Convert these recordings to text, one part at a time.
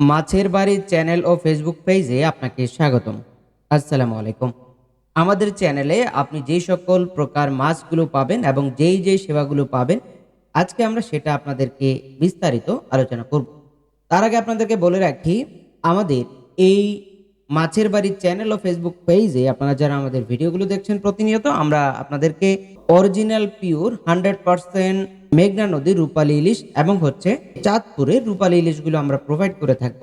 মাছের বাড়ির চ্যানেল ও ফেসবুক পেজে আপনাকে স্বাগতম। আসসালামু আলাইকুম। আমাদের চ্যানেলে আপনি যেই সকল প্রকার মাছগুলো পাবেন এবং যেই যেই সেবাগুলো পাবেন, আজকে আমরা সেটা আপনাদেরকে বিস্তারিত আলোচনা করব। তার আগে আপনাদেরকে বলে রাখি, আমাদের এই মাছের বাড়ির চ্যানেল ও ফেসবুক পেজে আপনারা যারা আমাদের ভিডিওগুলো দেখছেন প্রতিনিয়ত, আমরা আপনাদেরকে অরিজিনাল পিওর হান্ড্রেড পার্সেন্ট মেঘনা নদীর রূপালী ইলিশ এবং হচ্ছে চাঁদপুরের রূপালী ইলিশগুলো আমরা প্রোভাইড করে থাকব।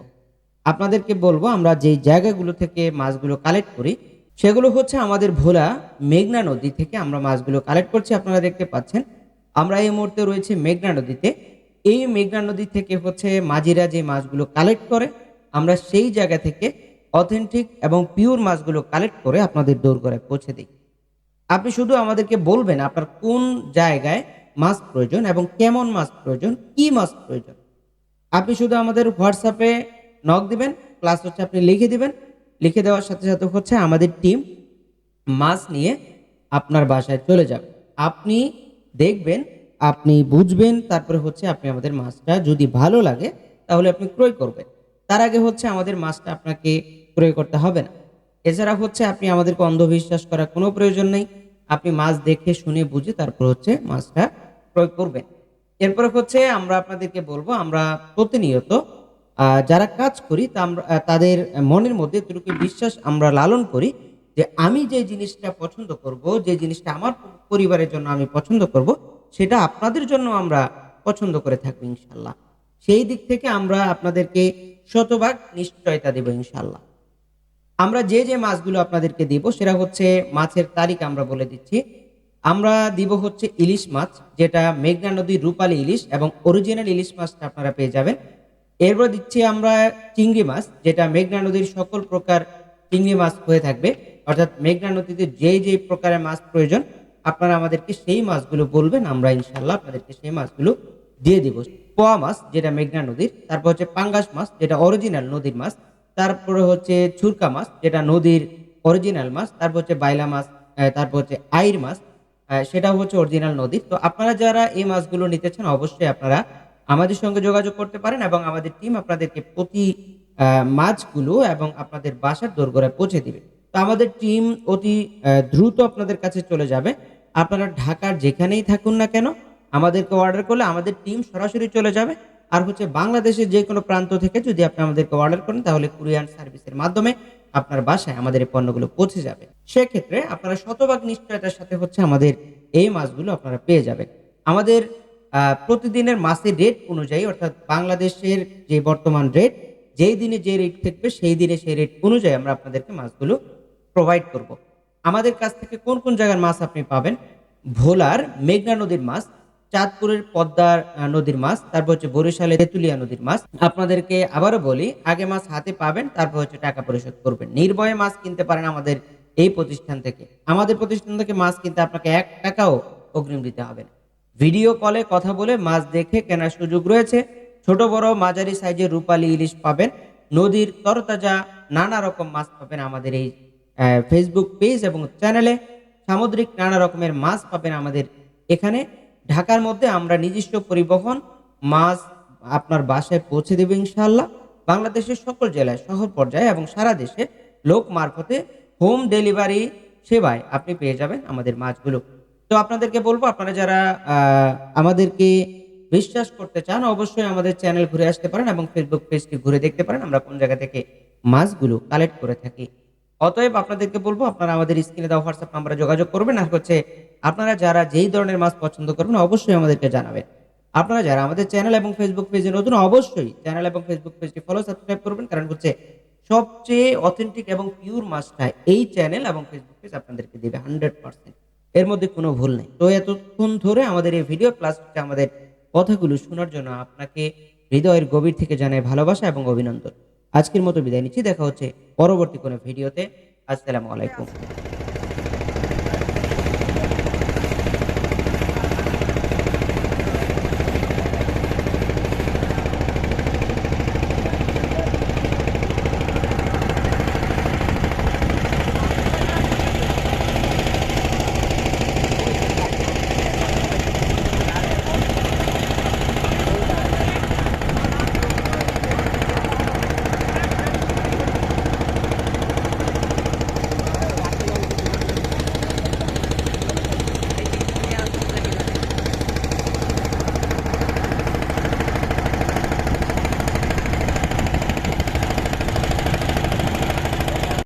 আপনাদেরকে বলব, আমরা যেই জায়গাগুলো থেকে মাছগুলো কালেক্ট করি, সেগুলো হচ্ছে আমাদের ভোলা মেঘনা নদী থেকে আমরা মাছগুলো কালেক্ট করছি। আপনারা দেখতে পাচ্ছেন, আমরা এই মুহূর্তে রয়েছে মেঘনা নদীতে। এই মেঘনা নদী থেকে হচ্ছে মাঝিরা যে মাছগুলো কালেক্ট করে, আমরা সেই জায়গা থেকে অথেন্টিক এবং পিওর মাছগুলো কালেক্ট করে আপনাদের দৌড় করে পৌঁছে দিই। আপনি শুধু আমাদেরকে বলবেন আপনার কোন জায়গায় মাছ প্রয়োজন এবং কেমন মাছ প্রয়োজন, কি মাছ প্রয়োজন? আপনি শুধু আমাদের হোয়াটসঅ্যাপে নক দিবেন প্লাস হচ্ছে আপনি লিখে দিবেন। লিখে দেওয়ার সাথে সাথে হচ্ছে আমাদের টিম মাছ নিয়ে আপনার বাসায় চলে যাবে। আপনি দেখবেন, আপনি বুঝবেন, তারপরে হচ্ছে আপনি আমাদের মাছটা যদি ভালো লাগে, তাহলে আপনি ক্রয় করবেন। তার আগে হচ্ছে আমাদের মাছটা আপনাকে ক্রয় করতে হবে না। এছাড়া হচ্ছে আপনি আমাদেরকে অন্ধবিশ্বাস করার কোনো প্রয়োজন নেই। আপনি মাছ দেখে, শুনে, বুঝে, তারপর হচ্ছে মাছটা ক্রয় করবেন। এরপরে হচ্ছে আমরা আপনাদেরকে বলব, আমরা প্রতিনিয়ত যারা কাজ করি, তা আমরা তাদের মনের মধ্যে এতটুকু বিশ্বাস আমরা লালন করি যে আমি যে জিনিসটা পছন্দ করব, যে জিনিসটা আমার পরিবারের জন্য আমি পছন্দ করব, সেটা আপনাদের জন্য আমরা পছন্দ করে থাকব ইনশাল্লাহ সেই দিক থেকে আমরা আপনাদেরকে শতভাগ নিশ্চয়তা দেব ইনশাল্লাহ আমরা যে যে মাছগুলো আপনাদেরকে দিব, সেটা হচ্ছে মাছের তারিখ আমরা বলে দিচ্ছি। আমরা দিব হচ্ছে ইলিশ মাছ, যেটা মেঘনা নদীর রূপালী ইলিশ এবং অরিজিনাল ইলিশ মাছটা আপনারা পেয়ে যাবেন। এরপর দিচ্ছি আমরা চিংড়ি মাছ, যেটা মেঘনা নদীর সকল প্রকার চিংড়ি মাছ হয়ে থাকবে। অর্থাৎ মেঘনা নদীতে যে যে প্রকারের মাছ প্রয়োজন, আপনারা আমাদেরকে সেই মাছগুলো বলবেন, আমরা ইনশাল্লাহ আপনাদেরকে সেই মাছগুলো দিয়ে দিব। পোয়া মাছ, যেটা মেঘনা নদীর, তারপর হচ্ছে পাঙ্গাস মাছ, যেটা অরিজিনাল নদীর মাছ, তারপরে হচ্ছে ছুরকা মাছ, যেটা নদীর অরিজিনাল মাছ, তারপর হচ্ছে বাইলা মাছ তারপর হচ্ছে আইর মাছ সেটাও হচ্ছে অরিজিনাল নদীর তো আপনারা যারা এই মাছগুলো নিতে চান, অবশ্যই আপনারা আমাদের সঙ্গে যোগাযোগ করতে পারেন এবং আমাদের টিম আপনাদেরকে প্রতি মাছগুলো এবং আপনাদের বাসার দোরগোড়ায় পৌঁছে দিবে। তো আমাদের টিম অতি দ্রুত আপনাদের কাছে চলে যাবে। আপনারা ঢাকার যেখানেই থাকুন না কেন, আমাদেরকে অর্ডার করলে আমাদের টিম সরাসরি চলে যাবে। আর হচ্ছে বাংলাদেশের যে কোনো প্রান্ত থেকে যদি আপনি আমাদেরকে অর্ডার করেন, তাহলে কুরিয়ান সার্ভিসের মাধ্যমে আপনার বাসায় আমাদের এই পণ্যগুলো পৌঁছে যাবে। সেক্ষেত্রে আপনারা শতভাগ নিশ্চয়তার সাথে হচ্ছে আমাদের এই মাছগুলো আপনারা পেয়ে যাবেন। আমাদের প্রতিদিনের মাছের রেট অনুযায়ী, অর্থাৎ বাংলাদেশের যে বর্তমান রেট যেই দিনে যে রেট থাকবে, সেই দিনে সেই রেট অনুযায়ী আমরা আপনাদেরকে মাছগুলো প্রোভাইড করব। আমাদের কাছ থেকে কোন কোন জায়গার মাছ আপনি পাবেন? ভোলার মেঘনা নদীর মাছ চাঁদপুরের পদ্মার নদীর মাছ, তারপর হচ্ছে বরিশালের তেতুলিয়া নদীর মাছ। আপনাদেরকে আবারও বলি, আগে মাছ হাতে পাবেন, তারপর হচ্ছে টাকা পরিশোধ করবেন। নির্ভয়ে মাছ কিনতে পারেন আমাদের এই প্রতিষ্ঠান থেকে। আমাদের প্রতিষ্ঠান থেকে মাছ কিনতে আপনাকে এক টাকাও অগ্রিম দিতে হবে না। ভিডিও কলে কথা বলে মাছ দেখে কেনার সুযোগ রয়েছে। ছোট, বড়, মাঝারি সাইজের রূপালী ইলিশ পাবেন। নদীর তরতাজা নানা রকম মাছ পাবেন আমাদের এই ফেসবুক পেজ এবং চ্যানেলে সামুদ্রিক নানা রকমের মাছ পাবেন আমাদের এখানে। ঢাকার মধ্যে আমরা নিজস্ব পরিবহন, মাছ আপনার বাসায় পৌঁছে দেবে ইনশাআল্লাহ। বাংলাদেশের সকল জেলায়, শহর পর্যায়ে এবং সারা দেশে লোক মারফতে হোম ডেলিভারি সেবায় আপনি পেয়ে যাবেন আমাদের মাছগুলো। তো আপনাদেরকে বলব, আপনারা যারা আমাদেরকে বিশ্বাস করতে চান, অবশ্যই আমাদের চ্যানেল ঘুরে আসতে পারেন এবং ফেসবুক পেজটি ঘুরে দেখতে পারেন। আমরা কোন জায়গা থেকে মাছগুলো কালেক্ট করে থাকি। অতএব আপনাদেরকে বলব, আপনারা আমাদের স্ক্রিনে দেওয়া হোয়াটসঅ্যাপ নাম্বারে যোগাযোগ করবেন। আর হচ্ছে আপনারা যারা যেই ধরনের মাছ পছন্দ করবেন অবশ্যই আমাদেরকে জানাবেন। আপনারা যারা আমাদের চ্যানেল এবং ফেসবুক পেজে নতুন, অবশ্যই চ্যানেল এবং ফেসবুক পেজটি ফলো সাবস্ক্রাইব করবেন, কারণ হচ্ছে সবচেয়ে অথেন্টিক এবং পিওর মাছটা এই চ্যানেল এবং ফেসবুক পেজ আপনাদেরকে দেবে হান্ড্রেড পার্সেন্ট এর মধ্যে কোনো ভুল নেই। তো এতক্ষণ ধরে আমাদের এই ভিডিও প্লাস আমাদের কথাগুলো শোনার জন্য আপনাকে হৃদয়ের গভীর থেকে জানাই ভালোবাসা এবং অভিনন্দন। আজকের মতো বিদায় নিচ্ছি। দেখা হচ্ছে পরবর্তী কোনো ভিডিওতে আসসালামু আলাইকুম।